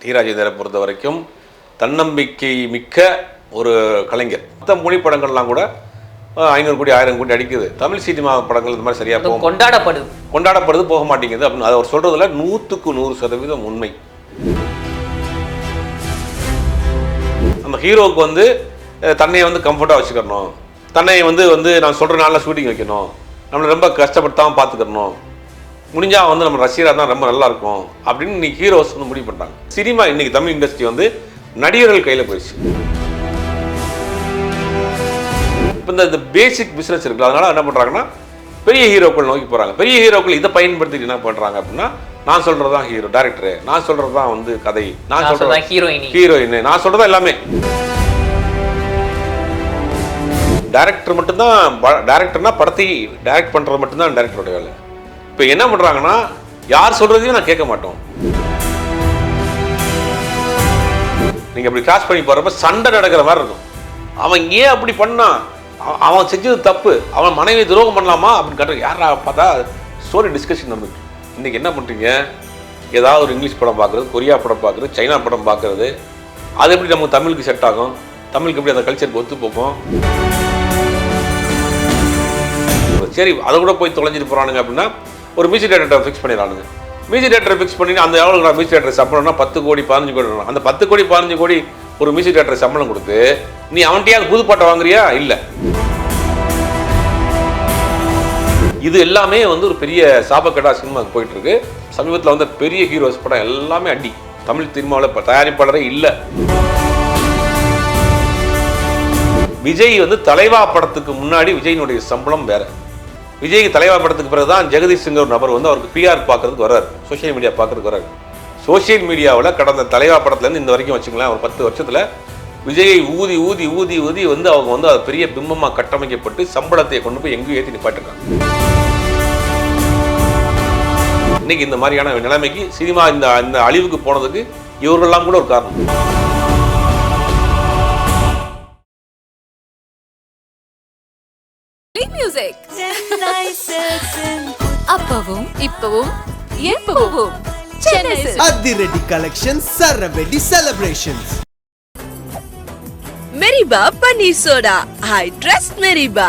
D ராஜேந்திரனை பொறுத்த வரைக்கும் தன்னம்பிக்கை மிக்க ஒரு கலைஞர். மற்ற மொழி படங்கள்லாம் கூட ஐநூறு கோடி ஆயிரம் கோடி அடிக்குது. தமிழ் சினிமா படங்கள் இந்த மாதிரி சரியாக போகும். கொண்டாடப்படுது. கொண்டாடப்படுறது போக மாட்டேங்குது. அப்படின்னு அதை அவர் சொல்றதுல நூற்றுக்கு நூறு சதவீதம் உண்மை. நம்ம ஹீரோவுக்கு வந்து அஹ், தன்னை வந்து கம்ஃபர்ட்டாக வச்சுக்கணும். தன்னை வந்து வந்து நான் சொல்கிற நாளில் ஷூட்டிங் வைக்கணும். நம்மளை ரொம்ப கஷ்டப்படுத்தாமல் பார்த்துக்கணும். முடிஞ்சா வந்து நம்ம ரசிகராக தான் ரொம்ப நல்லா இருக்கும் அப்படின்னு இன்னைக்கு ஹீரோஸ் வந்து முடிவு பண்ணுறாங்க சினிமா இன்னைக்கு தமிழ் இண்டஸ்ட்ரி வந்து நடிகர்கள் கையில் போயிடுச்சு. இப்போ இந்த இந்த பேசிக் பிஸ்னஸ் இருக்குல்ல அதனால என்ன பண்ணுறாங்கன்னா பெரிய ஹீரோக்கள் நோக்கி போகிறாங்க பெரிய ஹீரோக்கள் இதை பயன்படுத்திட்டு என்ன பண்ணுறாங்க அப்படின்னா நான் சொல்கிறது தான் ஹீரோ டேரக்டரு நான் சொல்கிறது தான் வந்து கதை நான் சொல்கிறது ஹீரோயினி ஹீரோயின் நான் சொல்றது எல்லாமே. டேரக்டர் மட்டும்தான் டேரக்டர்னா படத்தை டைரக்ட் பண்றது மட்டும்தான் டேரக்டரோட வேலை. இப்போ என்ன பண்ணுறாங்கன்னா யார் சொல்கிறதையும் நான் கேட்க மாட்டோம். நீங்கள் அப்படி கிராஸ் பண்ணி போகிறப்ப சண்டை நடக்கிற மாதிரி இருக்கும். அவன் ஏன் அப்படி பண்ணான் அவன் செஞ்சது தப்பு. அவன் மனைவி துரோகம் பண்ணலாமா? அப்படின்னு கேட்ட யாரா பார்த்தா ஸ்டோரி டிஸ்கஷன் நம்மளுக்கு இன்றைக்கி என்ன பண்ணுறீங்க ஏதாவது ஒரு இங்கிலீஷ் படம் பார்க்குறது கொரியா படம் பார்க்குறது சைனா படம் பார்க்குறது. அது எப்படி நமக்கு தமிழுக்கு செட் ஆகும்? தமிழுக்கு எப்படி அந்த கல்ச்சருக்கு ஒத்து போகும்? சரி அதை கூட போய் தொலைஞ்சிட்டு போகிறானுங்க அப்படின்னா ஒரு மியூசிக் டேரக்டரை ஃபிக்ஸ் பண்ணிடுறானுங்க மியூசிக் டேரக்டரை ஃபிக்ஸ் பண்ணி அந்த எவ்வளோ நான் மியூசிக் டேரக்டர் சம்பளம்னா பத்து கோடி பதினஞ்சு கோடி அந்த பத்து கோடி பதினஞ்சு கோடி ஒரு மியூசிக் டேரக்டர் சம்பளம் கொடுத்து நீ அவன்கிட்டயாவது புது பாட்டை வாங்குறியா? இல்லை. இது எல்லாமே வந்து ஒரு பெரிய சாபக்கடா சினிமாவுக்கு போயிட்டு இருக்கு சமீபத்தில் வந்து பெரிய ஹீரோஸ் படம் எல்லாமே அடி. தமிழ் சினிமாவில் இப்போ தயாரிப்பாளரே இல்லை. விஜய் வந்து தலைவா படத்துக்கு முன்னாடி விஜயினுடைய சம்பளம் வேற. விஜய் தலைவா படத்துக்கு பிறகு தான் ஜெகதீஷ் ஒரு நபர் வந்து அவருக்கு பிஆர் பார்க்கறதுக்கு வர்றாரு. சோஷியல் மீடியா பார்க்கறதுக்கு வராரு சோஷியல் மீடியாவில் கடந்த தலைவா படத்துலேருந்து இந்த வரைக்கும் வச்சுக்கலாம் ஒரு பத்து வருஷத்தில் விஜயை ஊதி ஊதி ஊதி ஊதி வந்து அவங்க வந்து அது பெரிய பிம்பமாக கட்டமைக்கப்பட்டு சம்பளத்தை கொண்டு போய் எங்கேயும் ஏற்றி நிப்பாட்டிருக்காங்க. இன்னைக்கு இந்த மாதிரியான நிலைமைக்கு சினிமா இந்த இந்த அழிவுக்கு போனதுக்கு இவர்கள்லாம் கூட ஒரு காரணம். அப்பவும் இப்பவும் எப்பவும். அதிரடி கலெக்ஷன் சரவெடி செலிப்ரேஷன்ஸ் மெரிபா பன்னீர் சோடா. I trust Meriba.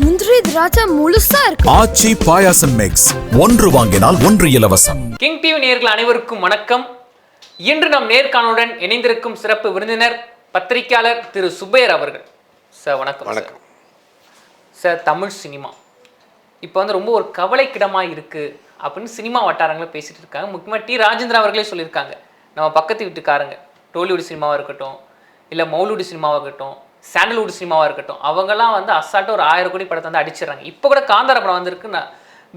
முந்திரி திராட்சை முழுசா இருக்கு. ஆச்சி பாயாசம் மிக்ஸ் ஒன்று வாங்கினால் ஒன்று இலவசம். கிங் டிவி நேயர்கள் அனைவருக்கும் வணக்கம். இன்று நம் நேர்காணலுடன் இணைந்திருக்கும் சிறப்பு விருந்தினர் பத்திரிகையாளர் திரு சுப்பையர் அவர்கள். சார் வணக்கம். வணக்கம். Sir Tamil cinema. இப்போ வந்து ரொம்ப ஒரு கவலைக்கிடமாக இருக்குது அப்படின்னு சினிமா வட்டாரங்களும் பேசிட்டு இருக்காங்க. முக்கியமாக டி ராஜேந்திரா அவர்களே சொல்லியிருக்காங்க. நம்ம பக்கத்து வீட்டுக்காரங்க டோலிவுட் சினிமாவாக இருக்கட்டும் இல்லை மௌலிவுட் சினிமாவாக இருக்கட்டும் சாண்டல்வுட் சினிமாவாக இருக்கட்டும் அவங்கெல்லாம் வந்து அசால்ட்டு ஒரு ஆயிரம் கோடி படத்தை வந்து அடிச்சிடுறாங்க. இப்போ கூட காந்தார படம் வந்திருக்குன்னா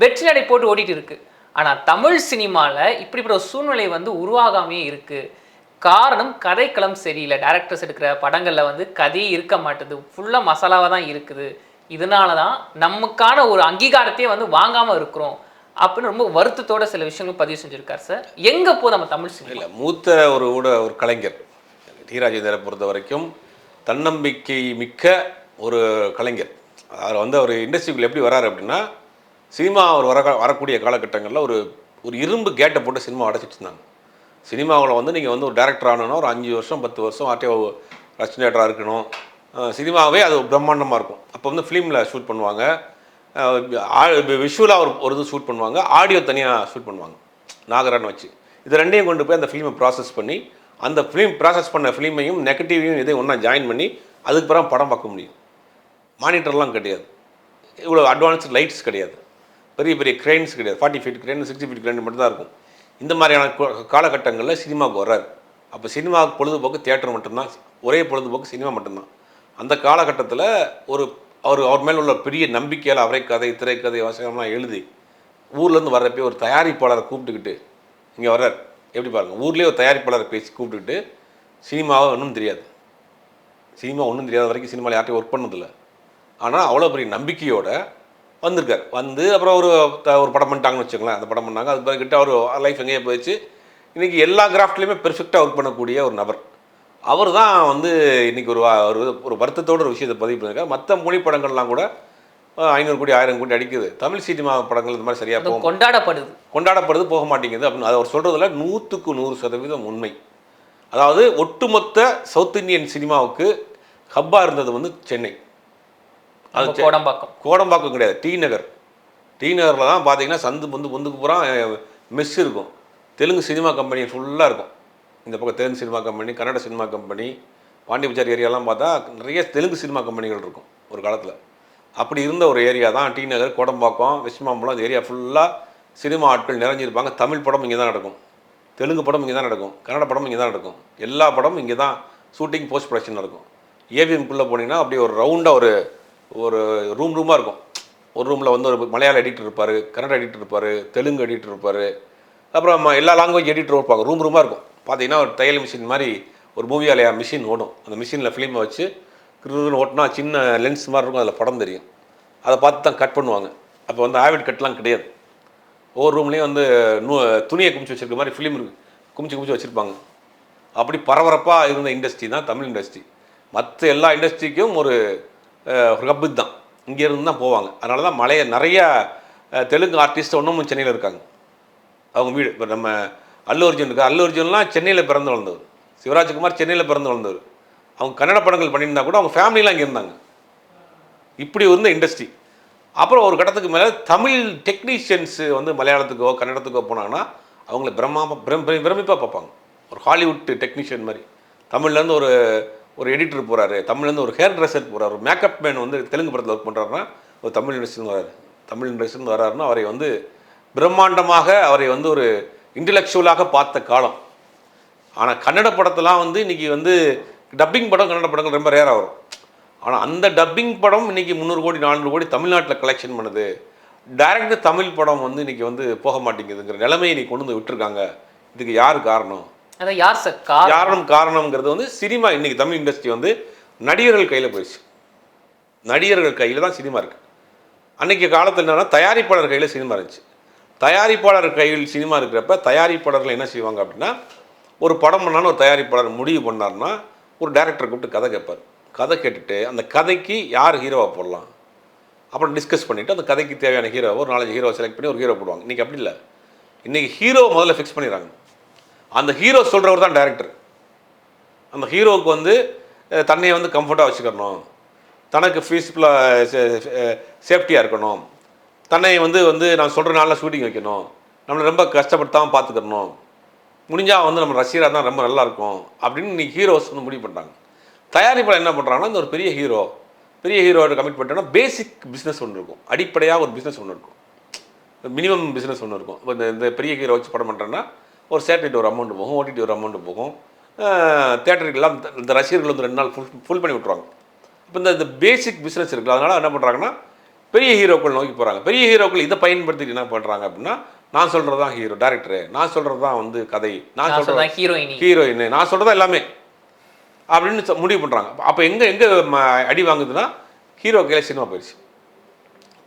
வெற்றி நடை போட்டு ஓடிட்டு இருக்கு. ஆனால் தமிழ் சினிமாவில் இப்படிப்பட்ட ஒரு சூழ்நிலை வந்து உருவாகாமே இருக்குது காரணம் கதைக்களம் சரியில்லை. டேரக்டர்ஸ் எடுக்கிற படங்களில் வந்து கதையே இருக்க மாட்டுது. ஃபுல்லாக மசாலாவாக தான் இருக்குது. இதனால தான் நமக்கான ஒரு அங்கீகாரத்தையே வந்து வாங்காமல் இருக்கிறோம் அப்படின்னு ரொம்ப வருத்தத்தோட சில விஷயங்கள் பதிவு செஞ்சுருக்கார் சார். எங்கே போ நம்ம தமிழ் சினிமா? இல்லை மூத்த ஒரு ஊட ஒரு கலைஞர் டி பொறுத்த வரைக்கும் தன்னம்பிக்கை மிக்க ஒரு கலைஞர். அவர் வந்து அவர் இண்டஸ்ட்ரிக்குள்ள எப்படி வராரு அப்படின்னா சினிமா அவர் வர வரக்கூடிய காலகட்டங்களில் ஒரு ஒரு இரும்பு கேட்டை போட்டு சினிமா அடைச்சிட்டு இருந்தாங்க. சினிமாவில் வந்து நீங்கள் வந்து ஒரு டேரக்டர் ஆகணும்னா ஒரு அஞ்சு வருஷம் பத்து வருஷம் ஆர்டிஓ ரச்சனேட்டராக இருக்கணும். சினிமாவே அது பிரம்மாண்டமாக இருக்கும். அப்போ வந்து ஃபிலிமில் ஷூட் பண்ணுவாங்க. விஷுவலாக ஒரு ஒரு இது ஷூட் பண்ணுவாங்க. ஆடியோ தனியாக ஷூட் பண்ணுவாங்க. நாகரான்னு வச்சு. இது ரெண்டையும் கொண்டு போய் அந்த ஃபிலிமை ப்ராசஸ் பண்ணி அந்த ஃபிலிம் ப்ராசஸ் பண்ண ஃபிலிமையும் நெகட்டிவையும் இதையும் ஒன்றா ஜாயின் பண்ணி அதுக்கு பிறகு படம் பார்க்க முடியும். மானிட்டர்லாம் கிடையாது. இவ்வளோ அட்வான்ஸ்டு லைட்ஸ் கிடையாது. பெரிய பெரிய கிரெயின்ஸ் கிடையாது. Forty feet crane sixty feet crane மட்டும் தான் இருக்கும். இந்த மாதிரியான காலகட்டங்களில் சினிமாவுக்கு வர்றாரு. அப்போ சினிமாவுக்கு பொழுதுபோக்கு தியேட்டர் மட்டும்தான். ஒரே பொழுதுபோக்கு சினிமா மட்டும்தான். அந்த காலகட்டத்தில் ஒரு அவர் அவர் மேல் உள்ள பெரிய நம்பிக்கையால் அவரை கதை திரைக்கதை வசனம்லாம் எழுதி ஊர்லேருந்து வர்றப்பே ஒரு தயாரிப்பாளரை கூப்பிட்டுக்கிட்டு இங்கே வர்றார். எப்படி பாருங்கள் ஊர்லேயே ஒரு தயாரிப்பாளரை பேசி கூப்பிட்டுக்கிட்டு சினிமாவை ஒன்றும் தெரியாது. சினிமா ஒன்றும் தெரியாத வரைக்கும் சினிமாவில் யார்ட்டையும் ஒர்க் பண்ணதில்லை. ஆனால் அவ்வளோ பெரிய நம்பிக்கையோடு வந்திருக்கார். வந்து அப்புறம் ஒரு த- ஒரு படம் பண்ணிட்டாங்கன்னு வச்சுக்கோங்களேன். அந்த படம் பண்ணாங்க. அது பிறகுகிட்ட அவர் லைஃப் எங்கேயே போயிடுச்சு. இன்றைக்கி எல்லா கிராஃப்ட்லேயுமே பெர்ஃபெக்டாக ஒர்க் பண்ணக்கூடிய ஒரு நபர். அவர் தான் வந்து இன்றைக்கி ஒரு ஒரு ஒரு வருத்தத்தோட ஒரு விஷயத்தை பதிவு பண்ணியிருக்கார். மற்ற மொழி படங்கள்லாம் கூட ஐநூறு கோடி ஆயிரம் கோடி அடிக்குது. தமிழ் சினிமா படங்கள் இந்த மாதிரி சரியாக போகும். கொண்டாடப்படுது. கொண்டாடப்படுது போக மாட்டேங்குது அப்படின்னு அவர் சொல்கிறதுல நூற்றுக்கு நூறு சதவீதம் உண்மை. அதாவது ஒட்டுமொத்த சவுத் இந்தியன் சினிமாவுக்கு ஹப்பாக இருந்தது வந்து சென்னை. அது கோடம்பாக்கம். கோடம்பாக்கம் கிடையாது டி நகர். டி நகரில் தான் பார்த்தீங்கன்னா சந்து பொந்து பொந்துக்கு பூரா மெஸ் இருக்கும். தெலுங்கு சினிமா கம்பெனி ஃபுல்லாக இருக்கும். இந்த பக்கம் Telugu cinema company Kannada cinema company Pondy Bazaar ஏரியாலாம் பார்த்தா நிறைய தெலுங்கு சினிமா கம்பெனிகள் இருக்கும் ஒரு காலத்தில். அப்படி இருந்த ஒரு ஏரியா தான் டி நகர் கோடம்பாக்கம் வெஸ்ட்மாம்பலம் அந்த ஏரியா ஃபுல்லாக சினிமா ஆட்கள் நிறைஞ்சிருப்பாங்க. தமிழ் படம் இங்கே தான் நடக்கும். தெலுங்கு படம் இங்கே தான் நடக்கும். கன்னட படம் இங்கே தான் நடக்கும். எல்லா படமும் இங்கே தான் ஷூட்டிங் போஸ்ட் ப்ரொடக்ஷன் நடக்கும் ஏவிஎம்குள்ளே போனீங்கன்னா அப்படியே ஒரு ரவுண்டாக ஒரு ஒரு ரூம் ரூமாக இருக்கும். ஒரு ரூமில் வந்து ஒரு மலையாள எடிட்டர் இருப்பார் கன்னட எடிட்டர் இருப்பார் தெலுங்கு எடிட்டர் இருப்பார். அப்புறம் எல்லா லாங்குவேஜ் எடிட்டர் இருப்பாங்க. ரூம் ரூமாக இருக்கும். பார்த்தீங்கன்னா ஒரு தையல் மிஷின் மாதிரி ஒரு மூவியாலயா மிஷின் ஓடும். அந்த மிஷினில் ஃபிலிமை வச்சு கிருன்னு ஓட்டினா சின்ன லென்ஸ் மாதிரி இருக்கும் அதில் படம் தெரியும். அதை பார்த்து தான் கட் பண்ணுவாங்க. அப்போ வந்து ஆவிட் கட்லாம் கிடையாது. ஒவ்வொரு ரூம்லேயும் வந்து நூ துணியை குமிச்சு வச்சுருக்க மாதிரி ஃபிலிம் குமிச்சு குமிச்சு வச்சுருப்பாங்க. அப்படி பரபரப்பாக இருந்த இண்டஸ்ட்ரி தான் தமிழ் இண்டஸ்ட்ரி மற்ற எல்லா இண்டஸ்ட்ரிக்கும் ஒரு ஹப்பு தான் இங்கேருந்து தான் போவாங்க. அதனால தான் மலைய நிறைய தெலுங்கு ஆர்டிஸ்ட் ஒன்றும் சென்னையில் இருக்காங்க. அவங்க வீடு. இப்போ நம்ம அல்லு அர்ஜுன் இருக்கு? அல்லு அர்ஜுன்லாம் சென்னையில் பிறந்து வளர்ந்தவர். சிவராஜ்குமார் சென்னையில் பிறந்து வளர்ந்தவர். அவங்க கன்னட படங்கள் பண்ணியிருந்தா கூட அவங்க ஃபேமிலிலாம் அங்கே இருந்தாங்க. இப்படி இருந்த இண்டஸ்ட்ரி. அப்புறம் ஒரு கட்டத்துக்கு மேலே தமிழ் டெக்னீஷியன்ஸு வந்து மலையாளத்துக்கோ கன்னடத்துக்கோ போனாங்கன்னா அவங்கள பிரம்மா பிரம் பிரமிப்பாக பார்ப்பாங்க. ஒரு ஹாலிவுட் டெக்னீஷியன் மாதிரி. தமிழ்லேருந்து ஒரு ஒரு எடிட்டர் போகிறாரு தமிழ்லேருந்து ஒரு ஹேர் ட்ரெஸ்ஸர் போகிறார் ஒரு மேக்கப் மேன் வந்து தெலுங்கு படத்தில் ஒர்க் பண்ணுறாருன்னா ஒரு தமிழ் இண்டஸ்ட்ரின்னு வராரு. தமிழ் இண்டஸ்ட்ரின்னு வராருன்னா அவரை வந்து பிரம்மாண்டமாக அவரை வந்து ஒரு இன்டலெக்சுவலாக பார்த்த காலம். ஆனால் கன்னட படத்தெல்லாம் வந்து இன்னைக்கு வந்து டப்பிங் படம் கன்னட படங்கள் ரொம்ப ரேராக வரும். ஆனால் அந்த டப்பிங் படம் இன்னைக்கு முந்நூறு கோடி நானூறு கோடி தமிழ்நாட்டில் கலெக்ஷன் பண்ணுது. டைரக்ட் தமிழ் படம் வந்து இன்னைக்கு வந்து போக மாட்டேங்குதுங்கிற நிலைமையை இன்னைக்கு கொண்டு வந்து விட்டுருக்காங்க. இதுக்கு யார் காரணம்? அதான் யார் சார் கார் காரணம் காரணம்ங்கிறது வந்து சினிமா இன்னைக்கு தமிழ் இண்டஸ்ட்ரி வந்து நடிகர்கள் கையில் போயிடுச்சு. நடிகர்கள் கையில் தான் சினிமா இருக்குது அன்னைக்கு காலத்தில் என்னன்னா தயாரிப்பாளர் கையில் சினிமா இருந்துச்சு. தயாரிப்பாளர் கையில் சினிமா இருக்கிறப்ப தயாரிப்பாளர்கள் என்ன செய்வாங்க அப்படின்னா ஒரு படம் பண்ணாலும் ஒரு தயாரிப்பாளர் முடிவு பண்ணார்னா ஒரு டேரக்டர் கூப்பிட்டு கதை கேட்பார். கதை கேட்டுட்டு அந்த கதைக்கு யார் ஹீரோவாக போடலாம்? அப்புறம் டிஸ்கஸ் பண்ணிவிட்டு அந்த கதைக்கு தேவையான ஹீரோ ஒரு நாலஞ்சு ஹீரோ செலக்ட் பண்ணி ஒரு ஹீரோ போடுவாங்க. இன்றைக்கி அப்படி இல்லை. இன்றைக்கி ஹீரோ முதல்ல ஃபிக்ஸ் பண்ணிடுறாங்க. அந்த ஹீரோ சொல்கிறவர் தான் டேரக்டர் அந்த ஹீரோவுக்கு வந்து தன்னையை தன்னை வந்து கம்ஃபர்ட்டாக வச்சுக்கணும். தனக்கு ஃபீஸ்ஃபுல்லாக சேஃப்டியாக இருக்கணும். தன்னை வந்து வந்து நான் சொல்கிற நாளில் ஷூட்டிங் வைக்கணும். நம்மளை ரொம்ப கஷ்டப்படுத்தாமல் பார்த்துக்கணும். முடிஞ்சால் வந்து நம்ம ரசிகராக தான் ரொம்ப நல்லாயிருக்கும் அப்படின்னு இன்னைக்கு ஹீரோஸ் வந்து முடிவு பண்ணுறாங்க தயாரிப்பாளர் என்ன பண்ணுறாங்கன்னா இந்த ஒரு பெரிய ஹீரோ பெரிய ஹீரோட கமிட் பண்ணிட்டோன்னா பேசிக் பிஸ்னஸ் ஒன்று இருக்கும். அடிப்படையாக ஒரு பிஸ்னஸ் ஒன்று இருக்கும். மினிமம் பிஸ்னஸ் ஒன்று இருக்கும். இப்போ இந்த இந்த பெரிய ஹீரோ வச்சு படம் பண்ணுறேன்னா ஒரு சேட்டலைட் ஒரு அமௌண்ட் போகும் ஓடிடி ஒரு அமௌண்ட் போகும். தேட்டருக்கெல்லாம் இந்த ரசிகர்கள் வந்து ரெண்டு நாள் ஃபுல் ஃபுல் பண்ணி விட்ருவாங்க இப்போ இந்த இந்த பேசிக் பிஸ்னஸ் இருக்குது அதனால் என்ன பண்ணுறாங்கன்னா பெரிய ஹீரோக்கள் நோக்கி போகிறாங்க பெரிய ஹீரோக்கள் இதை பயன்படுத்திட்டு என்ன பண்ணுறாங்க அப்படின்னா நான் சொல்கிறது தான் ஹீரோ டேரக்டரு நான் சொல்கிறது தான் வந்து கதை. நான் சொல்கிறது ஹீரோயினி ஹீரோயின் நான் சொல்கிறது எல்லாமே. அப்படின்னு முடிவு பண்ணுறாங்க அப்போ எங்கே எங்கே அடி வாங்குதுன்னா ஹீரோ கையில் சினிமா போயிடுச்சு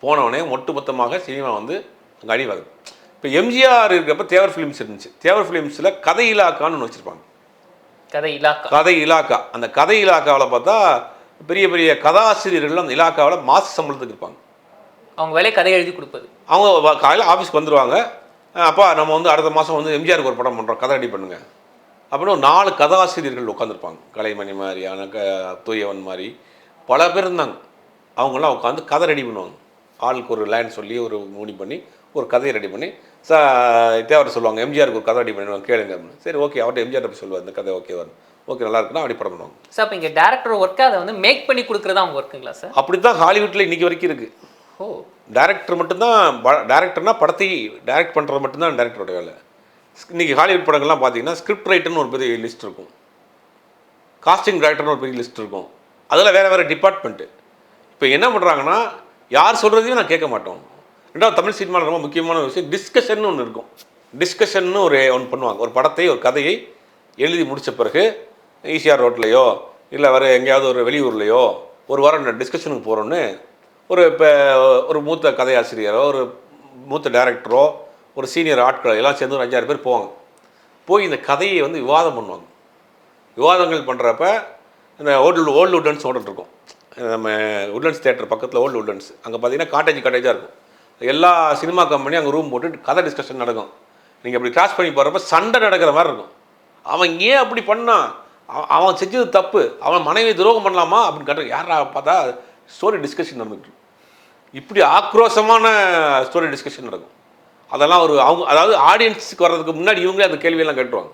போனவொடனே ஒட்டுமொத்தமாக சினிமா வந்து அங்கே அடி வாங்குது. இப்போ எம்ஜிஆர் இருக்கிறப்ப தேவர் ஃபிலிம்ஸ் இருந்துச்சு. தேவர் ஃபிலிம்ஸில் கதை இலாக்கான்னு ஒன்று வச்சுருப்பாங்க. கதை இலாக்கா. கதை இலாக்கா. அந்த கதை இலாக்காவில் பார்த்தா பெரிய பெரிய கதாசிரியர்கள் அந்த இலாக்காவில் மாச சம்பளத்துக்கு இருப்பாங்க. அவங்க வேலையை கதை எழுதி கொடுப்பது. அவங்க காலையில் ஆஃபீஸ்க்கு வந்துடுவாங்க அப்பா நம்ம வந்து அடுத்த மாதம் வந்து எம்ஜிஆருக்கு ஒரு படம் பண்ணுறோம் கதை ரெடி பண்ணுங்க. அப்படின்னு நாலு கதாசிரியர்கள் உட்காந்துருப்பாங்க கலைமணி மாதிரியான க தூயவன் மாதிரி. பல பேர் இருந்தாங்க. அவங்கெல்லாம் உட்காந்து கதை ரெடி பண்ணுவாங்க. ஆளுக்கு ஒரு லைன் சொல்லி ஒரு மூடி பண்ணி ஒரு கதையை ரெடி பண்ணி ச தேவர் சொல்லுவாங்க எம்ஜிஆருக்கு ஒரு கதை ரெடி பண்ணிடுவாங்க கேளுங்க அப்படின்னு. சரி ஓகே அவர்கிட்ட எம்ஜிஆர் போய் சொல்லுவார் இந்த கதை ஓகே வரும் ஓகே நல்லா இருக்குன்னா அப்படி படம் பண்ணுவாங்க. சார் அப்போ இங்கே டேரக்டர் ஒர்க்கு அதை வந்து மேக் பண்ணி கொடுக்குறது அவங்க ஒர்க்குங்களா சார்? அப்படி தான் ஹாலிவுட்டில் இன்றைக்கி வரைக்கும் இருக்குது ஓ. டேரக்டர் மட்டும்தான் டேரக்டர்னால் படத்தை டைரக்ட் பண்ணுறது மட்டும்தான் டேரக்டரோட வேலை. இன்றைக்கி ஹாலிவுட் படங்கள்லாம் பார்த்தீங்கன்னா ஸ்கிரிப்ட் ரைட்டர்னு ஒரு பெரிய லிஸ்ட் இருக்கும். காஸ்டிங் டைரக்டர்னு ஒரு பெரிய லிஸ்ட் இருக்கும். அதில் வேறு வேறு டிபார்ட்மெண்ட்டு இப்போ என்ன பண்ணுறாங்கன்னா யார் சொல்கிறதையும் நான் கேட்க மாட்டோம். ரெண்டாவது தமிழ் சினிமாவில் ரொம்ப முக்கியமான விஷயம் டிஸ்கஷன் ஒன்று இருக்கும். டிஸ்கஷன்னு ஒரு ஒன்று பண்ணுவாங்க. ஒரு படத்தை ஒரு கதையை எழுதி முடித்த பிறகு ஈசிஆர் ரோட்லேயோ இல்லை வேறு எங்கேயாவது ஒரு வெளியூர்லேயோ ஒரு வாரம் டிஸ்கஷனுக்கு போகிறோன்னு ஒரு இப்போ ஒரு மூத்த கதையாசிரியரோ ஒரு மூத்த டேரக்டரோ ஒரு சீனியர் ஆட்களோ எல்லாம் சேர்ந்து ஒரு அஞ்சாறு பேர் போவாங்க. போய் இந்த கதையை வந்து விவாதம் பண்ணுவாங்க. விவாதங்கள் பண்ணுறப்ப இந்த ஓல்டு ஓல்டு உட்டன்ஸ் ஓடிட்டு இருக்கும். நம்ம உட்லண்ட்ஸ் தேட்டர் பக்கத்தில் ஓல்டு உட்லண்ட்ஸ் அங்கே பார்த்தீங்கன்னா காட்டேஜ் காட்டேஜாக இருக்கும். எல்லா சினிமா கம்பெனியும் அங்கே ரூம் போட்டு கதை டிஸ்கஷன் நடக்கும். நீங்கள் அப்படி கிராஸ் பண்ணி போகிறப்ப சண்டை நடக்கிற மாதிரி இருக்கும். அவன் ஏன் அப்படி பண்ணான்? அவன் அவன் செஞ்சது தப்பு. அவன் மனைவி துரோகம் பண்ணலாமா? அப்படின்னு கேட்டு யாரா பார்த்தா ஸ்டோரி டிஸ்கஷன் நடந்துட்டு இப்படி ஆக்ரோஷமான ஸ்டோரி டிஸ்கஷன் நடக்கும். அதெல்லாம் ஒரு அவங்க அதாவது ஆடியன்ஸுக்கு வர்றதுக்கு முன்னாடி இவங்களே அந்த கேள்வியெல்லாம் கேட்டுருவாங்க.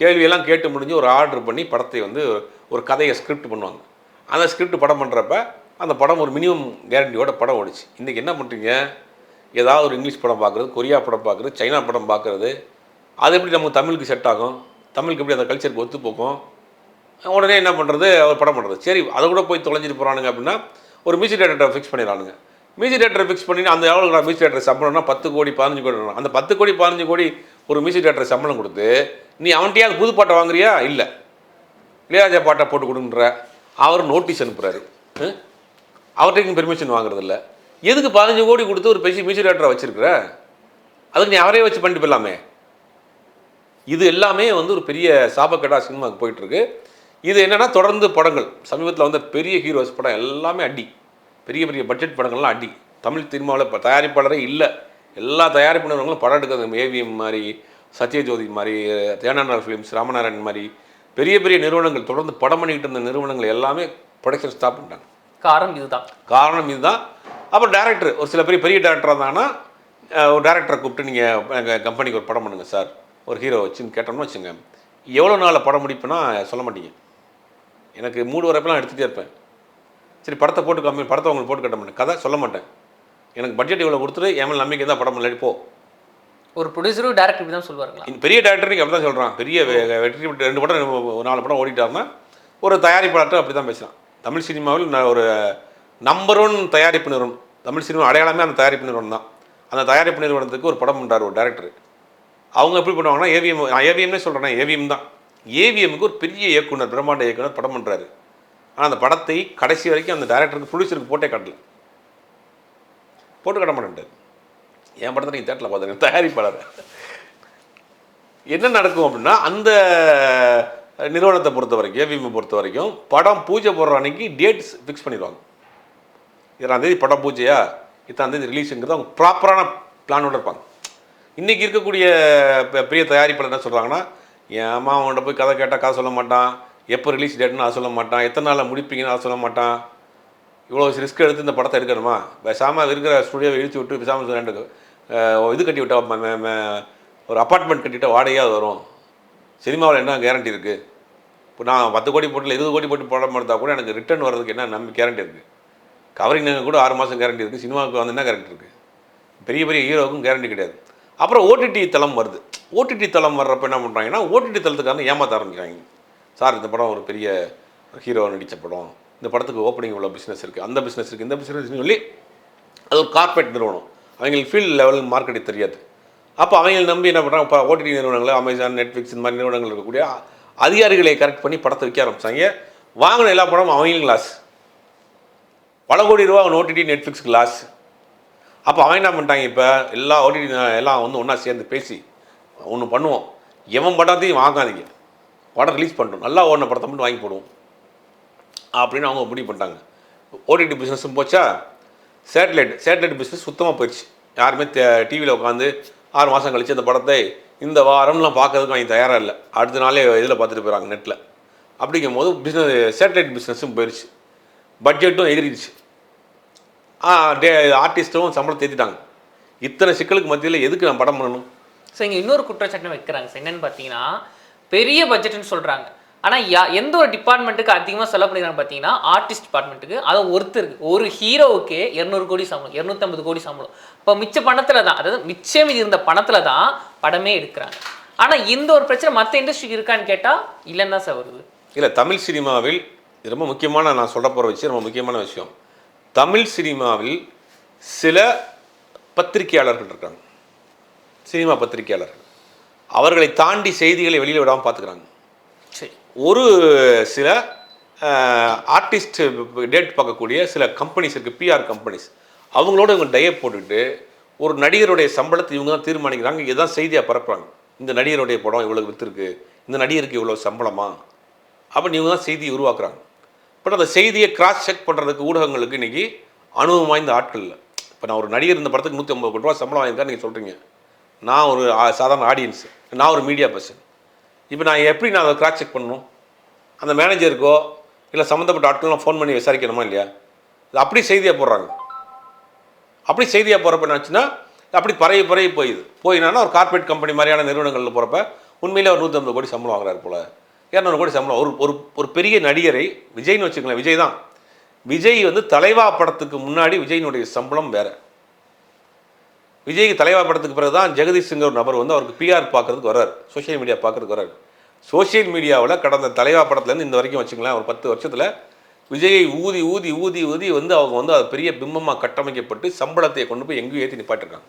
கேள்வியெல்லாம் கேட்டு முடிஞ்சு ஒரு ஆர்டர் பண்ணி படத்தை வந்து ஒரு கதையை ஸ்கிரிப்ட் பண்ணுவாங்க. அந்த ஸ்கிரிப்ட் படம் பண்ணுறப்ப அந்த படம் ஒரு மினிமம் கேரண்டியோட படம் ஓடிச்சு. இன்றைக்கி என்ன பண்ணுறீங்க ஏதாவது ஒரு இங்கிலீஷ் படம் பார்க்குறது கொரியா படம் பார்க்குறது சைனா படம் பார்க்குறது அது எப்படி நமக்கு தமிழுக்கு செட் ஆகும்? தமிழுக்கு எப்படி அந்த கல்ச்சருக்கு ஒத்து போகும் உடனே என்ன பண்ணுறது அவர் படம் பண்ணுறது சரி அதை கூட போய் தொலைஞ்சிட்டு போகிறானுங்க அப்படின்னா ஒரு மியூசிக் டேரக்டரை ஃபிக்ஸ் பண்ணிடலானுங்க மியூசிக் டேரக்டரை ஃபிக்ஸ் பண்ணி அந்த எவ்வளோ மியூசிக் டேரக்டர் சம்பளம்னா பத்து கோடி பதினஞ்சு கோடி அந்த பத்து கோடி பதினஞ்சு கோடி ஒரு மியூசிக் டேரக்டர் சம்பளம் கொடுத்து நீ அவன்கிட்டயாவது புது பாட்டை வாங்குறியா? இல்லை. இளையராஜா பாட்டை போட்டு கொடுன்ற அவர் நோட்டீஸ் அனுப்புகிறாரு அவர்கிட்ட பெர்மிஷன் வாங்குறதில்ல. எதுக்கு பதினஞ்சு கோடி கொடுத்து ஒரு பெரிய மியூசிக் டேரக்டரை வச்சிருக்கிற? அதுக்கு நீ அவரே வச்சு பண்ணிட்டு போயிடலாமே. இது எல்லாமே வந்து ஒரு பெரிய சாபக்கடா சினிமாவுக்கு போயிட்டுருக்கு இது என்னன்னா தொடர்ந்து படங்கள். சமீபத்தில் வந்த பெரிய ஹீரோஸ் படம் எல்லாமே அடி. பெரிய பெரிய பட்ஜெட் படங்கள்லாம் அடி. தமிழ் சினிமாவில் இப்போ தயாரிப்பாளரே இல்லை. எல்லா தயாரிப்பு நிறுவனங்களும் படம் எடுக்கிறது ஏவிஎம் மாதிரி சத்யஜோதி மாதிரி தேனானார் ஃபிலிம்ஸ் ராமநாராயண் மாதிரி பெரிய பெரிய நிறுவனங்கள் தொடர்ந்து படம் பண்ணிக்கிட்டு இருந்த நிறுவனங்கள் எல்லாமே ப்ரொடக்ஷன் ஸ்டாப் பண்ணிட்டாங்க. காரணம் இதுதான். காரணம் இதுதான். அப்புறம் டேரக்டர் ஒரு சில பெரிய பெரிய டேரக்டர் இருந்தாங்கன்னா ஒரு டேரக்டரை கூப்பிட்டு நீங்கள் எங்கள் கம்பெனிக்கு ஒரு படம் பண்ணுங்கள் சார். ஒரு ஹீரோ வச்சுன்னு கேட்டோம்னு வச்சுங்க. எவ்வளோ நாளில் படம் முடிப்புனா சொல்ல மாட்டீங்க. எனக்கு மூடு வரப்பெல்லாம் எடுத்துகிட்டே இருப்பேன். சரி படத்தை போட்டு கம்மி படத்தை உங்களுக்கு போட்டு கட்ட மாட்டேன். கதை சொல்ல மாட்டேன். எனக்கு பட்ஜெட் இவ்வளோ கொடுத்துட்டு என் நம்பிக்கை தான் படம் பண்ணி போ. ஒரு ப்ரொடியூசரும் டேரக்டர் இப்படி தான் சொல்லுவாருங்களா? இந்த பெரிய டேரக்டர் நீங்கள் அப்படி தான் சொல்கிறான் பெரிய வெற்றி ரெண்டு படம் ஒரு நாலு படம் ஓடிட்டாருன்னா ஒரு தயாரிப்பாளர்கிட்ட அப்படி தான் பேசலாம். தமிழ் சினிமாவில் நான் ஒரு நம்பர் ஒன் தயாரிப்பு நிறுவனம். தமிழ் சினிமா அடையாளமே அந்த தயாரிப்பு நிறுவனம் தான். அந்த தயாரிப்பு நிறுவனத்துக்கு ஒரு படம் பண்ணுறாரு ஒரு டேரக்டர் அவங்க எப்படி பண்ணுவாங்கன்னா ஏவிஎம் ஏவிஎம்னே சொல்கிறேன் ஏவிஎம் தான். ஏவிஎம்க்கு ஒரு பெரிய இயக்குனர் பிரம்மாண்ட இயக்குனர் படம் பண்ணுறாரு ஆனால் அந்த படத்தை கடைசி வரைக்கும் அந்த டேரக்டருக்கு ப்ரொடியூசருக்கு போட்டே காட்டல. போட்டு காட்ட மாட்டேன்ட்டார். என் படத்தை நீங்கள் தேட்டரில் பார்த்துருங்க. தயாரிப்பாளர். என்ன நடக்கும் அப்படின்னா அந்த நிறுவனத்தை பொறுத்த வரைக்கும் ஏவிஎம் பொறுத்த வரைக்கும் படம் பூஜை போடுற அன்னைக்கு டேட்ஸ் ஃபிக்ஸ் பண்ணிடுவாங்க. இத்தனாம் தேதி படம் பூஜையா இத்தனாம் தேதி ரிலீஸுங்கிறது அவங்க ப்ராப்பரான பிளானோடு இருப்பாங்க. இன்றைக்கி இருக்கக்கூடிய பெ- பெரிய தயாரிப்பாளர் என்ன சொல்கிறாங்கன்னா என் அம்மா அவன்கிட்ட போய் கதை கேட்டால் கதை சொல்ல மாட்டான். எப்போ ரிலீஸ் டேட்னு அதை சொல்ல மாட்டான். எத்தனை நாளில் முடிப்பீங்கன்னு அதை சொல்ல மாட்டான். இவ்வளோ ரிஸ்க் எடுத்து இந்த படத்தை எடுக்கணுமா? பேசாமல் இருக்கிற ஸ்டுடியோவை இழுத்து விட்டு பேசாமல் ரெண்டு இது கட்டி விட்டா ஒரு அப்பார்ட்மெண்ட் கட்டிட்டா வாடகையாக வரும். சினிமாவில் என்ன கேரண்டி இருக்குது இப்போ நான் பத்து கோடி போட்டில் இருபது கோடி போட்டு படம் எடுத்தால் கூட எனக்கு ரிட்டர்ன் வர்றதுக்கு என்ன நம்பி கேரண்டி இருக்குது கவரிங் கூட ஆறு மாதம் கேரண்டி இருக்குது சினிமாவுக்கு வந்து என்ன கேரண்டி இருக்குது பெரிய பெரிய ஹீரோவுக்கும் கேரண்டி கிடையாது. அப்புறம் ஓடிடி தளம் வருது. ஓடிடி தளம் வர்றப்ப என்ன பண்ணுறாங்கன்னா ஓடிடி தளத்துக்காக ஏமாத்த ஆரம்பிக்கிறாங்க. சார் இந்த படம் ஒரு பெரிய ஹீரோ நடித்த படம். இந்த படத்துக்கு ஓப்பனிங் இவ்வளோ பிஸ்னஸ் இருக்குது அந்த பிஸ்னஸ் இருக்குது இந்த பிஸ்னஸ் சொல்லி அது ஒரு கார்ப்பரேட் நிறுவனம். அவங்களுக்கு ஃபீல்ட் லெவல் மார்க்கெட்டிங் தெரியாது. அப்போ அவங்களை நம்பி என்ன பண்ணுறாங்க இப்போ ஓடிடி நிறுவனங்கள் அமேசான் நெட்ஃப்ளிக்ஸ் இந்த மாதிரி நிறுவனங்கள் இருக்கக்கூடிய அதிகாரிகளை கரெக்ட் பண்ணி படத்தை விற்க ஆரம்பித்தாங்க வாங்கின எல்லா படமும் அவங்களும் லாஸ் பல கோடி ரூபா அவன் ஓடிடி நெட்ஃப்ளிக்ஸ்க்கு லாஸ் அப்போ அவன் என்ன பண்ணிட்டாங்க இப்போ? எல்லா ஓடிடி எல்லாம் வந்து ஒன்றா சேர்ந்து பேசி ஒன்று பண்ணுவோம். எவன் படத்தையும் வாங்காதீங்க. படம் ரிலீஸ் பண்ணிட்டோம். நல்லா ஓடின படத்தை மட்டும் வாங்கி போடுவோம். அப்படின்னு அவங்க முடிவு பண்ணிட்டாங்க. ஓடிடி பிஸ்னஸும் போச்சா? சேட்டலைட் சேட்டலைட் பிஸ்னஸ் சுத்தமாக போயிடுச்சு. யாருமே டிவியில் உட்காந்து ஆறு மாதம் கழித்து அந்த படத்தை இந்த வாரம்லாம் பார்க்கறதுக்கு அவங்க தயாராக இல்லை. அடுத்த நாளே இதில் பார்த்துட்டு போயிறாங்க நெட்டில் அப்படிங்கும் போது பிஸ்னஸ் சேட்டலைட் பிஸ்னஸும் போயிடுச்சு பட்ஜெட்டும் எதிரிடுச்சு ஆர்டிஸ்ட்டும் சம்பளம் ஏற்றிட்டாங்க இத்தனை சிக்கலுக்கு மத்தியில் எதுக்கு நான் படம் பண்ணணும்? ஸோ இங்கே இன்னொரு குற்றச்சாட்டு வைக்கிறாங்க. சார் என்னன்னு பார்த்தீங்கன்னா பெரிய பட்ஜெட்னு சொல்கிறாங்க ஆனால் யா எந்த ஒரு டிபார்ட்மெண்ட்டுக்கு அதிகமாக செலவு பண்ணிக்கிறாங்க பார்த்தீங்கன்னா ஆர்டிஸ்ட் டிபார்ட்மெண்ட்டுக்கு அது ஒருத்தருக்கு ஒரு ஹீரோவுக்கே இரநூறு கோடி சம்பளம் இரநூத்தம்பது கோடி சம்பளம். இப்போ மிச்ச பணத்தில் தான் அதாவது மிச்சம் இருந்த பணத்தில் தான் படமே எடுக்கிறாங்க. ஆனால் இந்த ஒரு பிரச்சனை மற்ற இண்டஸ்ட்ரிக்கு இருக்கான்னு கேட்டால் இல்லைன்னு தான் சார் வருது. இல்லை தமிழ் சினிமாவில் இது ரொம்ப முக்கியமான நான் சொல்ல போகிற விஷயம் ரொம்ப முக்கியமான விஷயம். தமிழ் சினிமாவில் சில பத்திரிகையாளர்கள் இருக்காங்க. சினிமா பத்திரிகையாளர்கள் அவர்களை தாண்டி செய்திகளை வெளியில் விடாமல் பார்த்துக்கிறாங்க சரி. ஒரு சில ஆர்டிஸ்ட் டேட் பார்க்கக்கூடிய சில கம்பெனிஸ் இருக்குது பிஆர் கம்பெனிஸ் அவங்களோட இவங்க டயப் போட்டுக்கிட்டு ஒரு நடிகருடைய சம்பளத்தை இவங்க தான் தீர்மானிக்கிறாங்க. இதுதான் செய்தியாக பரப்புறாங்க. இந்த நடிகருடைய படம் இவ்வளோ விற்றுருக்கு இந்த நடிகருக்கு இவ்வளோ சம்பளமா? அப்படின்னு இவங்க தான் செய்தியை உருவாக்குறாங்க. பட் அந்த செய்தியை கிராஸ் செக் பண்ணுறதுக்கு ஊடகங்களுக்கு இன்றைக்கி அனுபவம் வாய்ந்த ஆட்கள் இல்லை. இப்போ நான் ஒரு நடிகர் இந்த படத்துக்கு நூற்றி ஐம்பது கோடி ரூபா சம்பளம் வாங்கியிருக்கா நீங்கள் சொல்கிறீங்க நான் ஒரு சாதாரண ஆடியன்ஸ் நான் ஒரு மீடியா பர்சன் இப்போ நான் எப்படி நான் அதை கிராக் செக் பண்ணணும்? அந்த மேனேஜருக்கோ இல்லை சம்மந்தப்பட்ட ஆட்கள்லாம் ஃபோன் பண்ணி விசாரிக்கணுமா இல்லையா? இது அப்படி செய்தியாக போடுறாங்க. அப்படி செய்தியாக போகிறப்ப என்னாச்சுன்னா அப்படி பறைய பறைய போயிது. போயினா ஒரு கார்ப்பரேட் கம்பெனி மாதிரியான நிறுவனங்களில் போகிறப்ப உண்மையிலே ஒரு நூற்றம்பது கோடி சம்பளம் வாங்குறாரு போல. இரநூறு கோடி சம்பளம். ஒரு ஒரு ஒரு பெரிய நடிகரை விஜய்னு வச்சுக்கலாம் விஜய் தான். விஜய் வந்து தலைவா படத்துக்கு முன்னாடி விஜயினுடைய சம்பளம் வேறு. விஜய்க்கு தலைவா படத்துக்கு பிறகு தான் ஜெகதீஷ்ங்கிற ஒரு நபர் வந்து அவருக்கு பிஆர் பார்க்கறதுக்கு வர்றார். சோஷியல் மீடியா பார்க்கறதுக்கு வர்றார். சோஷியல் மீடியாவில் கடந்த தலைவா படத்துலேருந்து இந்த வரைக்கும் வச்சுக்கலாம் ஒரு பத்து வருஷத்தில் விஜயை ஊதி ஊதி ஊதி ஊதி வந்து அவங்க வந்து அது பெரிய பிம்பமாக கட்டமைக்கப்பட்டு சம்பளத்தை கொண்டு போய் எங்கேயும் ஏற்றி நிப்பாட்டிருக்காங்க.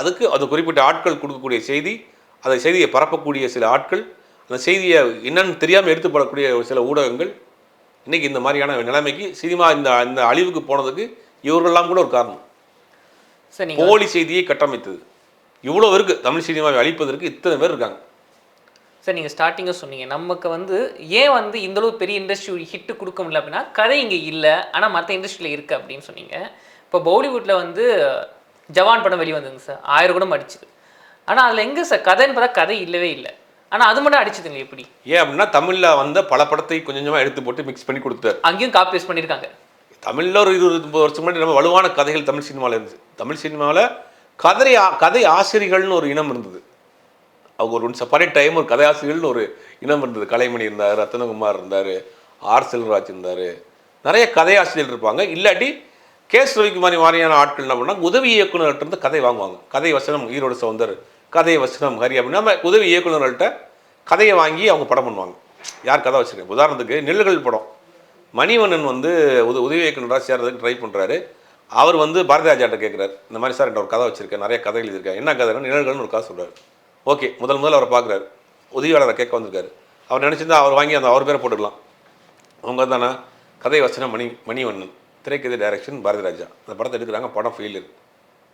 அதுக்கு அது குறிப்பிட்ட ஆட்கள் கொடுக்கக்கூடிய செய்தி அந்த செய்தியை பரப்பக்கூடிய சில ஆட்கள் அந்த செய்தியை என்னன்னு தெரியாமல் எடுத்து போடக்கூடிய ஒரு சில ஊடகங்கள் இன்றைக்கி இந்த மாதிரியான நிலைமைக்கு சினிமா இந்த இந்த அழிவுக்கு போனதுக்கு இவர்கள்லாம் கூட ஒரு காரணம். போலி செய்தியை கட்டமைத்தது. இவ்வளோ இருக்கு தமிழ் சினிமாவை அழிப்பதற்கு இத்தனை பேர் இருக்காங்க. சார் நீங்கள் ஸ்டார்டிங்காக சொன்னீங்க. நமக்கு வந்து ஏன் வந்து இந்த அளவு பெரிய இண்டஸ்ட்ரி ஹிட் கொடுக்க முடியல அப்படின்னா கதை இங்கே இல்லை ஆனால் மற்ற இண்டஸ்ட்ரியில் இருக்குது அப்படின்னு சொன்னீங்க. இப்போ பாலிவுட்டில் வந்து ஜவான் படம் வெளியே வந்ததுங்க சார். ஆயிரம் கூட அடிச்சுது. ஆனால் அதில் எங்கே சார்? கதைன்னு பார்த்தா கதை இல்லவே இல்லை. ஆனால் அது மட்டும் அடிச்சதுங்க எப்படி? ஏன் அப்படின்னா தமிழில் வந்த பல படத்தை கொஞ்சம் கொஞ்சமாக எடுத்து போட்டு மிக்ஸ் பண்ணி கொடுத்தாரு. அங்கேயும் காப்பி பேஸ்ட் பண்ணியிருக்காங்க தமிழில் ஒரு இருபது முப்பது வருஷம் முன்னாடி நம்ம வலுவான கதைகள் தமிழ் சினிமாவில் இருந்துச்சு. தமிழ் சினிமாவில் கதை ஆ- கதை ஆசிரியர்கள்னு ஒரு இனம் இருந்தது. அவங்க ஒரு செப்பரேட் டைம் ஒரு கதை ஆசிரியர்கள்னு ஒரு இனம் இருந்தது. கலைமணி இருந்தார் ரத்னகுமார் இருந்தார் ஆர் செல்வராஜ் இருந்தார். நிறைய கதை ஆசிரியர்கள் இருப்பாங்க. இல்லாட்டி கேஸ் ரவிக்குமாரி மாதிரியான ஆட்கள் என்ன பண்ணால் உதவி இயக்குனர்கிட்ட இருந்து கதை வாங்குவாங்க. கதை வசனம் ஈரோடு சவுந்தர் கதை வசனம் ஹரி அப்படின்னா. நம்ம உதவி இயக்குநர்கள்ட்ட கதையை வாங்கி அவங்க படம் பண்ணுவாங்க. யார் கதை வச்சிருக்காங்க உதாரணத்துக்கு நெல்லுகள் படம். மணிவண்ணன் வந்து உத உதவி இயக்குநராக சேர்றதுக்கு ட்ரை பண்ணுறாரு அவர் வந்து பாரதிராஜாட்ட கேட்குறாரு இந்த மாதிரி சார் என்கிட்ட ஒரு கதை வச்சிருக்கேன். நிறைய கதைகள் எழுதியிருக்கேன். என்ன கதை நிழல்கள்னு ஒரு கதை சொல்கிறார் ஓகே முதல் முதல் அவரை பார்க்குறாரு உதவியாளரை கேட்க வந்திருக்காரு. அவர் நினச்சிருந்தா அவர் வாங்கி அந்த அவர் பேரை போட்டுக்கலாம் அவங்க தானே கதை வசனம் மணி மணிவண்ணன். திரைக்கதை டைரக்ஷன் பாரதிராஜா. அந்த படத்தை எடுக்கிறாங்க. படம் ஃபெயிலியர்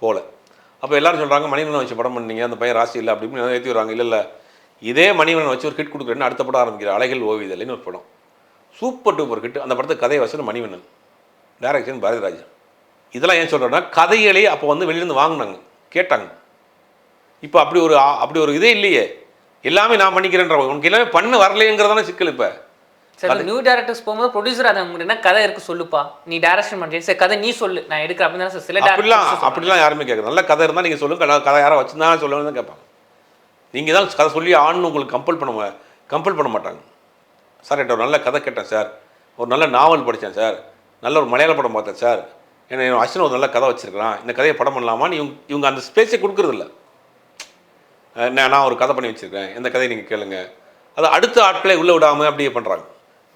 போல. அப்போ எல்லாரும் சொல்கிறாங்க மணிவண்ணன் வச்சு படம் பண்ணீங்க. அந்த பையன் ராசி இல்லை அப்படின்னு ஏற்றி வராங்க இல்லை இல்லை. இதே மணிவண்ணன் வச்சு ஒரு கிட் கொடுக்குறேன்னு அடுத்த படம் ஆரம்பிக்கிற அலைகள் ஓவியதல்னு ஒரு படம். சூப்பர் டூப்பர் ஹிட் அந்த படத்துக்கு கதை வசனம் மணிவண்ணன் டைரக்ஷன் பாரதிராஜா இதெல்லாம் ஏன் சொல்கிறேன்னா கதைகளே அப்போ வந்து வெளியிலேருந்து வாங்கினாங்க கேட்டாங்க. இப்போ அப்படி ஒரு அப்படி ஒரு இதே இல்லையே. எல்லாமே நான் பண்ணிக்கிறேன்ற உனக்கு எல்லாமே பண்ண வரலையேங்கிறதான சிக்கல் இப்போ? சார் நியூ டேரக்டர்ஸ் போகும்போது ப்ரொடியூசர் அதை உங்களுக்கு என்ன கதை இருக்கு சொல்லுப்பா. நீ டைரக்ஷன் பண்ணுறேன் சரி கதை நீ சொல்லு. நான் எடுக்கிறேன். அப்படின்னு சில அப்படிலாம் அப்படிலாம் யாருமே கேட்குறது. நல்ல கதை இருந்தால் நீங்கள் சொல்லுங்க. கதை யாரை வச்சுருந்தா சொல்லுவேன்னு தான் கேட்பாங்க. நீங்கள் தான் கதை சொல்லி ஆணுன்னு உங்களுக்கு கம்பல் பண்ண கம்பல் பண்ண மாட்டாங்க. சார் என்கிட்ட ஒரு நல்ல கதை கேட்டேன் சார். ஒரு நல்ல நாவல் படித்தேன் சார். நல்ல ஒரு மலையாள படம் பார்த்தேன் சார். என்ன அஸ்வின் ஒரு நல்ல கதை வச்சிருக்கிறான். இந்த கதையை படம் பண்ணலாமான்னு இவங்க இவங்க அந்த ஸ்பேஸை கொடுக்குறதில்ல. நான் நான் ஒரு கதை பண்ணி வச்சுருக்கேன் இந்த கதையை நீங்கள் கேளுங்க. அது அடுத்த ஆட்களை உள்ளே விடாமல் அப்படியே பண்ணுறாங்க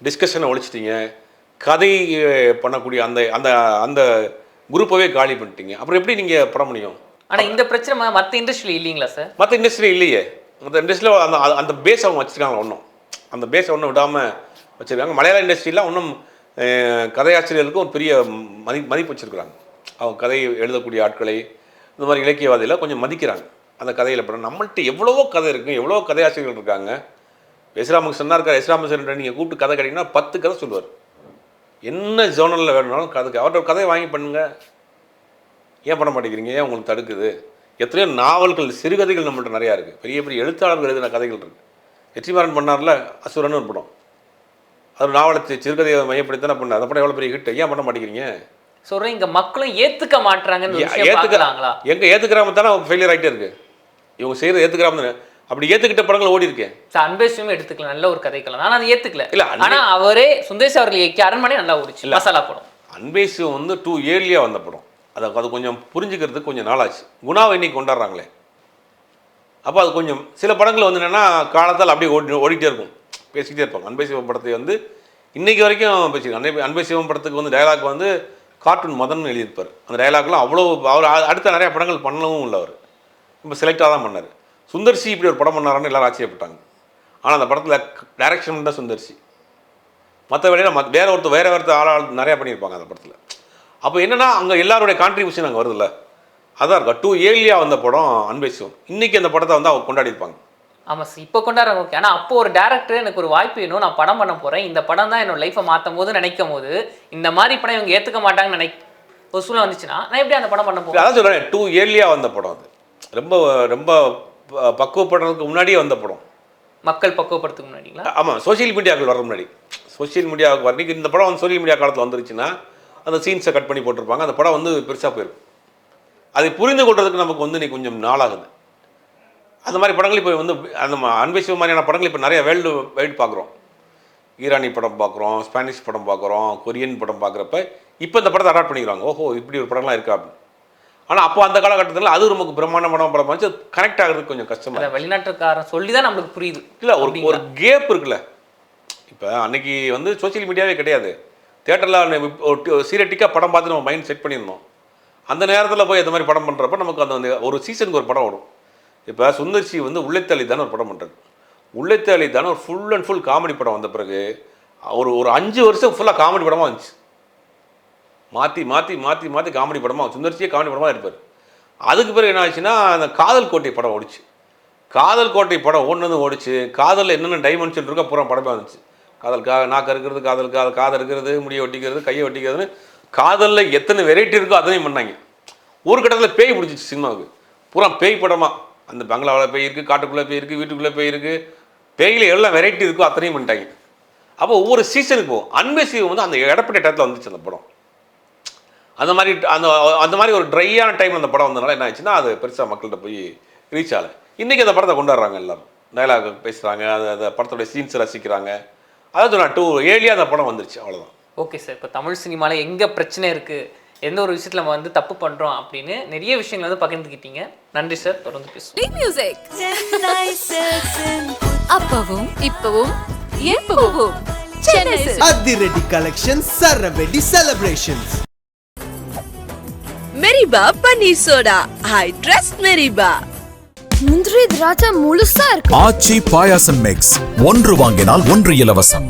டிஸ்கஷனை ஒழிச்சிட்டீங்க. கதை பண்ணக்கூடிய அந்த அந்த அந்த குரூப்பவே காலி பண்ணிட்டீங்க. அப்புறம் எப்படி நீங்கள் பண்ண முடியும் ஆனா இந்த பிரச்சனை ம- மத்த இண்டஸ்ட்ரியில் இல்லைங்களா சார் மற்ற இண்டஸ்ட்ரி இல்லையே. மற்ற இண்டஸ்ட்ரியில் அந்த அந்த- அந்த பேஸ் அவங்க வச்சுருக்காங்க ஒன்றும் அந்த பேஸை ஒன்றும் விடாமல் வச்சுருக்காங்க. மலையாள இண்டஸ்ட்ரியில் இன்னும் கதையாசிரியர்களுக்கும் ஒரு பெரிய மதி மதிப்பு வச்சுருக்குறாங்க. அவங்க கதை எழுதக்கூடிய ஆட்களை இந்த மாதிரி இலக்கியவாதியில் கொஞ்சம் மதிக்கிறாங்க. அந்த கதையில் படம். நம்மள்ட்ட எவ்வளவோ கதை இருக்குது எவ்வளோ கதையாசிரியர்கள் இருக்காங்க. எஸ்ராமகிருஷ்ணன் இருக்கார். எஸ்ராமகிருஷ்ணன் நீங்கள் கூப்பிட்டு கதை கேட்டிங்கன்னா பத்து கதை சொல்லுவார். என்ன ஜோனலில் வேணும்னாலும் கதைக்கு அவர்கிட்ட ஒரு கதையை வாங்கி பண்ணுங்கள் ஏன் பண்ண மாட்டேங்கிறீங்க? ஏன் உங்களுக்கு தடுக்குது? எத்தனையோ நாவல்கள் சிறுகதைகள் நம்மள்ட்ட நிறையா இருக்குது பெரிய பெரிய எழுத்தாளர்கள் எழுதின கதைகள் இருக்குது வெற்றிமாறன் பண்ணார்ல அசுரன் ஒரு படம். அது நாவலத்தை சிறுகதையை மையப்படுத்தி தான் பண்ணார் அந்த படம் எவ்வளோ பெரிய ஹிட் ஏன் பண்ண மாட்டேங்கிறீங்க? சொல்றேன் இங்க மக்களும் ஒரு விஷயம் ஏற்றுக்கிறாங்களா எங்கே ஏற்றுக்கிறாம தானே ஃபெயிலியர் ஆகிட்டே இருக்கு. இவங்க செய்கிறது ஏற்றுக்கிறாம தானே அப்படி ஏற்றுக்கிட்ட படங்கள் ஓடி இருக்கேன் சார் அன்பேசுமே எடுத்துக்கலாம் நல்ல ஒரு கதைக்கலாம் ஆனா அது ஏத்துக்கல. இல்ல, ஆனா அவரே சுந்தேஷ் அவர்கள் இயக்கிய அரண்மனை நல்லா ஓடிச்சு மசாலா படம். அன்பேசிவம் வந்து டூ இயர்லியாக வந்த படம். அதை அது கொஞ்சம் புரிஞ்சுக்கிறதுக்கு கொஞ்சம் நாளாச்சு. குணாவை இன்னைக்கு கொண்டாடுறாங்களே. அப்போ அது கொஞ்சம் சில படங்கள் வந்து என்னென்னா காலத்தால் அப்படியே ஓடி ஓடிட்டே இருக்கும். பேசிக்கிட்டே இருப்பாங்க. அன்பை சிவம் படத்தை வந்து இன்றைக்கி வரைக்கும் பேசிக்கலாம் அன்பை அன்பை சிவம் படத்துக்கு வந்து டயலாக் வந்து கார்ட்டூன் மதன் எழுதியிருப்பார். அந்த டயலாக்லாம் அவ்வளோ அவர் அடுத்த நிறையா படங்கள் பண்ணவும் இல்லை அவர். இப்போ செலக்டாக தான் பண்ணார். சுந்தர்சி இப்படி ஒரு படம் பண்ணாரான்னு எல்லாரும் ஆச்சரியப்பட்டாங்க. ஆனால் அந்த படத்தில் டைரக்ஷன் தான் சுந்தர்சி. மற்ற வேலையில் மத் வேற ஒருத்தர் வேறு ஒருத்தர் ஆளாள் நிறையா பண்ணியிருப்பாங்க அந்த படத்தில். அப்போ என்னென்னா அங்கே எல்லாருடைய கான்ட்ரிபியூஷன் அங்கே வருதுல்ல. அதான் இருக்கா. டூ ஏர்லியாக வந்த படம் அன்பை சிவம் இன்னைக்கு அந்த படத்தை வந்து அவங்க கொண்டாடி இருப்பாங்க ஆமா சார் இப்போ கொண்டாடுறாங்க ஓகே ஆனா அப்போ ஒரு டேரக்டர் எனக்கு ஒரு வாய்ப்பு வேணும். நான் படம் பண்ண போறேன். இந்த படம் தான் என்னோட லைஃப்பை மாற்றும் போது நினைக்கும் போது இந்த மாதிரி படம் இவங்க ஏத்துக்க மாட்டாங்கன்னு நினை ஒரு சூழ்நிலை வந்துச்சுன்னா நான் எப்படி அந்த படம் பண்ண போறேன் அதான் சொல்கிறேன் டூ இயர்லியாக வந்த படம் அது. ரொம்ப ரொம்ப பக்குவப்படுறதுக்கு முன்னாடியே வந்த படம். மக்கள் பக்குவப்படுத்துக்கு முன்னாடிங்களா? ஆமாம் சோஷியல் மீடியாக்கள் வர முன்னாடி. சோஷியல் மீடியாவுக்கு வர இந்த படம் வந்து சோஷியல் மீடியா காலத்தில் வந்துருச்சுன்னா அந்த சீன்ஸை கட் பண்ணி போட்டிருப்பாங்க. அந்த படம் வந்து பெருசாக போயிருக்கும் அதை புரிந்து கொள்றதுக்கு நமக்கு வந்து நீ கொஞ்சம் நாளாகுது. அந்த மாதிரி படங்கள் இப்போ வந்து அந்த அன்பை சிவ மாதிரியான படங்கள் இப்போ நிறைய வேர்ல்டு வைட் பார்க்குறோம். ஈரானி படம் பார்க்குறோம் ஸ்பானிஷ் படம் பார்க்குறோம் கொரியன் படம் பார்க்குறப்ப இப்போ இந்த படத்தை அடாப்ட் பண்ணிக்கிறாங்க. ஓஹோ இப்படி ஒரு படம்லாம் இருக்கா அப்படின்னு. ஆனால் அப்போ அந்த காலகட்டத்தில் அது நமக்கு பிரம்மாண்ட படம் படம் வச்சு கனெக்ட் ஆகிறதுக்கு கொஞ்சம் கஷ்டமாக வெளிநாட்டுக்காரன் சொல்லி தான் நம்மளுக்கு புரியுது. இல்லை ஒரு? ஒரு கேப் இருக்குல்ல. இப்போ அன்னைக்கு வந்து சோஷியல் மீடியாவே கிடையாது. தேட்டரில் சீரியட்டிக்காக படம் பார்த்து நம்ம மைண்ட் செட் பண்ணியிருந்தோம். அந்த நேரத்தில் போய் இந்த மாதிரி படம் பண்ணுறப்ப நமக்கு அந்த அந்த ஒரு சீசனுக்கு ஒரு படம் வரும். இப்போ சுந்தர்சி வந்து உள்ளத்தளி தானே ஒரு படம் பண்ணுறது உள்ளத்தளி தானே ஒரு ஃபுல் அண்ட் ஃபுல் காமெடி படம் வந்த பிறகு ஒரு ஒரு அஞ்சு வருஷம் ஃபுல்லாக காமெடி படமாக வந்துச்சு. மாற்றி மாற்றி மாற்றி மாற்றி காமெடி படமாக சுந்தர்சியே காமெடி படமாக இருப்பார். அதுக்கு பிறகு என்ன ஆச்சுன்னா அந்த காதல் கோட்டை படம் ஓடிச்சு. காதல் கோட்டை படம் ஒன்று ஓடிச்சு. காதலில் என்னென்ன டைமென்ஷன் இருக்கோ பூரா படமே வந்துச்சு. காதல் கா நாக்கு இருக்கிறது காதல் காதல் காதை இருக்கிறது முடியை ஒட்டிக்கிறது கையை ஒட்டிக்கிறதுன்னு காதலில் எத்தனை வெரைட்டி இருக்கோ அத்தனையும் பண்ணாங்க. ஒரு கட்டத்தில் பேய் பிடிச்சிச்சு சினிமாவுக்கு. பூரா பேய் படமாக அந்த பங்களாவில் பேய் இருக்குது காட்டுக்குள்ளே பேய் இருக்குது வீட்டுக்குள்ளே பேய் இருக்குது பேயில் எல்லாம் வெரைட்டி இருக்கோ அத்தனையும் பண்ணிட்டாங்க. அப்போ ஒவ்வொரு சீசனுக்கு போகும் அன்பே சீவம் வந்து அந்த இடப்பட்ட இடத்துல வந்துச்சு அந்த படம். அந்த மாதிரி அந்த அந்த மாதிரி ஒரு ட்ரையான டைம் அந்த படம் வந்ததுனால என்ன ஆச்சுன்னா அது பெருசாக மக்கள்கிட்ட போய் ரீச் ஆகலை. இன்றைக்கி அந்த படத்தை கொண்டாடுறாங்க எல்லாரும். டைலாக் பேசுகிறாங்க அது அந்த படத்தோடைய சீன்ஸ் ரசிக்கிறாங்க. அதாவது நான் டூ ஏழியாக அந்த படம் வந்துருச்சு அவ்வளோதான் ஓகே சார் இப்போ தமிழ் சினிமாவில் எங்கே பிரச்சனை இருக்குது எந்த ஒரு விஷயத்தில் நம்ம வந்து தப்பு பண்ணுறோம் அப்படின்னு நிறைய விஷயங்கள் வந்து பகிர்ந்துக்கிட்டீங்க நன்றி சார் தொடர்ந்து பேசுவோம். மியூசிக் அப்பவும் இப்பவும் எப்பவும். அதிரடி கலெக்ஷன் சரவெடி செலிப்ரேஷன்ஸ் மெரிபா பன்னீர் சோடா ஐ ட்ரஸ்ட் மெரிபா முந்திரி திராட்சை முழுசா இருக்கு. ஆச்சி பாயாசம் மிக்ஸ் ஒன்று வாங்கினால் ஒன்று இலவசம்.